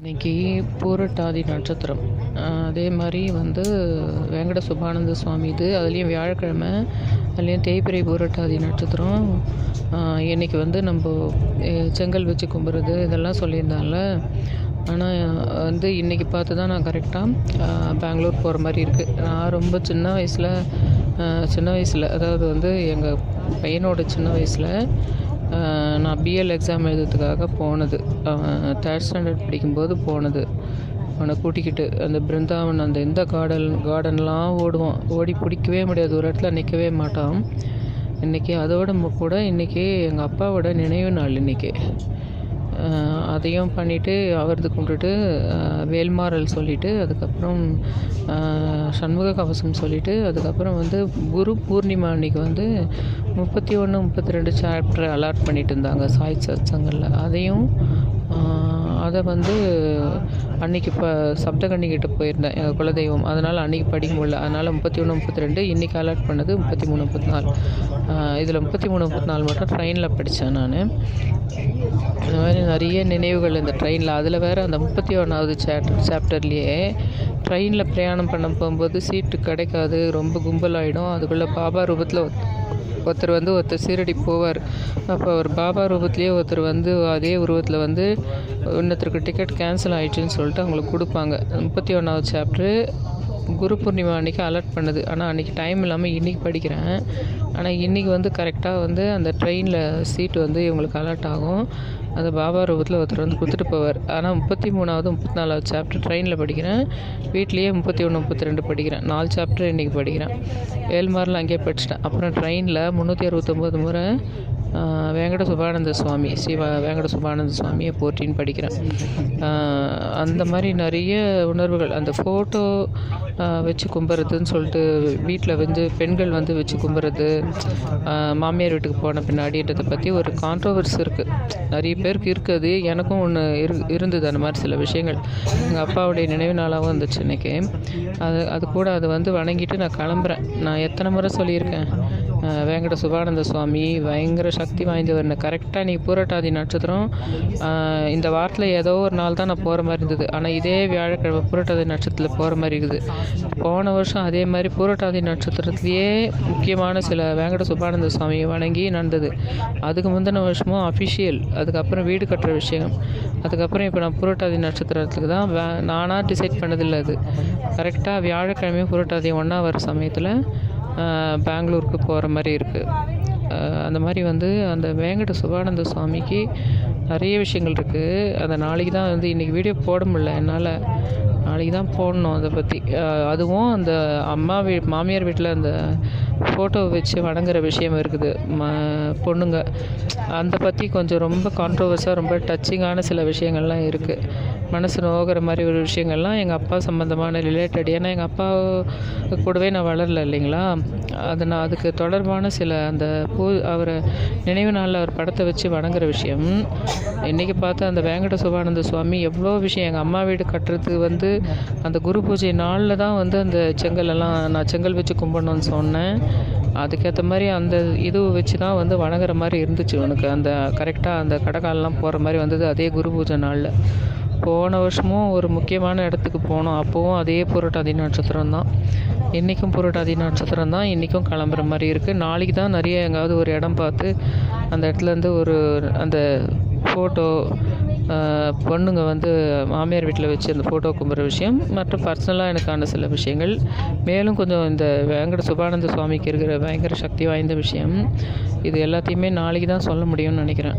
இன்னைக்கு பூரட்டாதி நட்சத்திரம். அதே மாதிரி வந்து வெங்கட சுபானந்த சுவாமி இது. அதுலேயும் வியாழக்கிழமை அதுலேயும் தேய்பிறை பூரட்டாதி நட்சத்திரம். இன்னைக்கு வந்து நம்ம செங்கல் வச்சு கும்பிட்றது இதெல்லாம் சொல்லியிருந்தால ஆனால் வந்து இன்றைக்கி பார்த்து தான் நான் கரெக்டாக பெங்களூர் போகிற மாதிரி இருக்குது நான் ரொம்ப சின்ன வயசில் சின்ன வயசில் அதாவது வந்து எங்கள் பையனோட சின்ன வயசில் நான் பிஎல் எக்ஸாம் எழுதுறதுக்காக போனது. தேர்ட் ஸ்டாண்டர்ட் படிக்கும்போது போனது. அவனை கூட்டிக்கிட்டு அந்த பிருந்தாவன் அந்த எந்த கார்டன் கார்டன்லாம் ஓடுவான். ஓடி பிடிக்கவே முடியாது. ஒரு இடத்துல நிற்கவே மாட்டான். இன்றைக்கி அதோட கூட இன்றைக்கி எங்கள் அப்பாவோட நினைவு நாள் இன்றைக்கி அதையும் பண்ணிவிட்டு அவரது கும்பிட்டுட்டு வேல்மாறல் சொல்லிவிட்டு அதுக்கப்புறம் சண்முக கவசம் சொல்லிவிட்டு அதுக்கப்புறம் வந்து குரு பூர்ணிமா அன்னைக்கு வந்து முப்பத்தி ஒன்று முப்பத்தி ரெண்டு சாப்டர் அலாட் பண்ணிட்டு இருந்தாங்க சாய் சத்சங்களில் அதையும் அதை வந்து அன்றைக்கி இப்போ சப்தகண்ணிக்கிட்ட போயிருந்தேன். எங்கள் குலதெய்வம். அதனால் அன்றைக்கி படிக்க முடியல. அதனால் முப்பத்தி ஒன்று முப்பத்தி ரெண்டு இன்றைக்கி அலாட் பண்ணது முப்பத்தி மூணு முப்பத்தி நாலு இதில் முப்பத்தி மூணு முப்பத்தி நாலு மட்டும் ட்ரெயினில் படித்தேன் நான். இந்த மாதிரி நிறைய நினைவுகள் இந்த ட்ரெயினில் அதில் வேறு அந்த முப்பத்தி ஒன்றாவது சாப்டர் சாப்டர்லேயே ட்ரெயினில் பிரயாணம் பண்ண போகும்போது சீட்டு கிடைக்காது ரொம்ப கும்பலாகிடும் அதுக்குள்ளே பாபா ரூபத்தில் ஒருத்தர் வந்து ஒருத்தர் சீரடி போவார். அப்போ அவர் பாபா ரூபத்துலேயே ஒருத்தர் வந்து அதே உருவத்தில் வந்து இன்னொருத்தருக்கு டிக்கெட் கேன்சல் ஆகிடுச்சின்னு சொல்லிட்டு அவங்களுக்கு கொடுப்பாங்க. முப்பத்தி ஒன்றாவது சாப்ட்ரு குரு பூர்ணிமா அன்றைக்கி அலர்ட் பண்ணுது. ஆனால் அன்றைக்கி டைம் இல்லாமல் இன்றைக்கி படிக்கிறேன். ஆனால் இன்றைக்கி வந்து கரெக்டாக வந்து அந்த ட்ரெயினில் சீட்டு வந்து இவங்களுக்கு அலர்ட் ஆகும். அந்த பாபா ரூபத்தில் ஒருத்தர் வந்து கொடுத்துட்டு போவார். ஆனால் முப்பத்தி மூணாவது முப்பத்தி நாலாவது சாப்டர் ட்ரெயினில் படிக்கிறேன். வீட்லேயே முப்பத்தி ஒன்று முப்பத்தி ரெண்டு படிக்கிறேன். நாலு சாப்டர் இன்றைக்கி படிக்கிறேன். ஏழ்மாரில் அங்கேயே படிச்சிட்டேன். அப்புறம் ட்ரெயினில் முந்நூற்றி அறுபத்தொம்போது முறை வேங்கட சுபானந்த சுவாமி சிவா வேங்கட சுபானந்த சுவாமியை போற்றின்னு படிக்கிறேன். அந்த மாதிரி நிறைய உணர்வுகள். அந்த ஃபோட்டோ வச்சு கும்பிட்றதுன்னு சொல்லிட்டு வீட்டில் வந்து பெண்கள் வந்து வச்சு கும்புறது மாமியார் வீட்டுக்கு போன பின்னாடின்றதை பற்றி ஒரு கான்ட்ரவர்ஸ் இருக்குது நிறைய பேருக்கு இருக்குது. எனக்கும் ஒன்று இரு இருந்தது அந்த மாதிரி சில விஷயங்கள். எங்கள் அப்பாவுடைய நினைவு நாளாகவும் இருந்துச்சு இன்றைக்கி அது அது கூட அது வந்து வணங்கிட்டு நான் கிளம்புறேன். நான் எத்தனை முறை சொல்லியிருக்கேன்? வேங்கட சுபானந்த சுவாமி பயங்கர சக்தி வாய்ந்தவர்னு கரெக்டாக இன்றைக்கி பூரட்டாதி நட்சத்திரம் இந்த வாரத்தில் ஏதோ ஒரு நாள் தான் நான் போகிற மாதிரி இருந்தது. ஆனால் இதே வியாழக்கிழமை பூரட்டாதி நட்சத்திரத்தில் போகிற மாதிரி இருக்குது. போன வருஷம் அதே மாதிரி பூரட்டாதி நட்சத்திரத்துலேயே முக்கியமான சில வேங்கட சுபானந்த சுவாமியை வணங்கி நடந்தது. அதுக்கு முந்தின வருஷமும் அஃபிஷியல் அதுக்கப்புறம் வீடு கட்டுற விஷயம். அதுக்கப்புறம் இப்போ நான் புரட்டாதி நட்சத்திரத்துக்கு தான் வே நானாக டிசைட் பண்ணதில்லை அது. கரெக்டாக வியாழக்கிழமையும் புரட்டாதி ஒன்றா வர சமயத்தில் பெங்களூருக்கு போகிற மாதிரி இருக்குது அந்த மாதிரி வந்து அந்த வேங்கட சுபானந்த சுவாமிக்கு நிறைய விஷயங்கள் இருக்குது அந்த நாளைக்கு தான் வந்து இன்றைக்கி வீடியோ போட முடில என்னால் நாளைக்கு தான் போடணும் அதை பற்றி அதுவும் அந்த அம்மா வீ மாமியார் வீட்டில் அந்த ஃபோட்டோ வச்சு வணங்குற விஷயம் இருக்குது. ம பொண்ணுங்க. அந்த பற்றி கொஞ்சம் ரொம்ப கான்ட்ரவர்ஸாக ரொம்ப டச்சிங்கான சில விஷயங்கள்லாம் இருக்குது மனசு நோகிற மாதிரி ஒரு விஷயங்கள்லாம் எங்கள் அப்பா சம்மந்தமான ரிலேட்டட் ஏன்னா எங்கள் அப்பா கூடவே நான் வளரல இல்லைங்களா? அது நான் அதுக்கு தொடர்பான சில அந்த பூ அவரை நினைவு நாளில் அவர் படத்தை வச்சு வணங்குற விஷயம். இன்றைக்கி பார்த்து அந்த வேங்கட சுபானந்த சுவாமி எவ்வளோ விஷயம் எங்கள் அம்மா வீடு கட்டுறதுக்கு வந்து அந்த குரு பூஜை நாளில் தான் வந்து அந்த செங்கலெல்லாம் நான் செங்கல் வச்சு கும்பிடணும்னு சொன்னேன். அதுக்கேற்ற மாதிரி அந்த இது வச்சு தான் வந்து வணங்குற மாதிரி இருந்துச்சு உனக்கு. அந்த கரெக்டாக அந்த கடைக்காலெலாம் போகிற மாதிரி வந்தது அதே குரு பூஜை நாளில். போன வருஷமும் ஒரு முக்கியமான இடத்துக்கு போனோம். அப்போவும் அதே புரட்டாதி நட்சத்திரம் தான். இன்றைக்கும் புரட்டாதி நட்சத்திரம் தான். இன்றைக்கும் கிளம்புற மாதிரி இருக்குது நாளைக்கு தான் நிறைய எங்காவது ஒரு இடம் பார்த்து அந்த இடத்துலேருந்து ஒரு அந்த ஃபோட்டோ பொண்ணுங்க வந்து மாமியார் வீட்டில் வச்சு அந்த ஃபோட்டோ கும்பிட்ற விஷயம். மற்றும் பர்சனலாக எனக்கான சில விஷயங்கள். மேலும் கொஞ்சம் இந்த வேங்கட சுபானந்த சுவாமிக்கு இருக்கிற பயங்கர சக்தி வாய்ந்த விஷயம். இது எல்லாத்தையுமே நாளைக்கு தான் சொல்ல முடியும்னு நினைக்கிறேன்.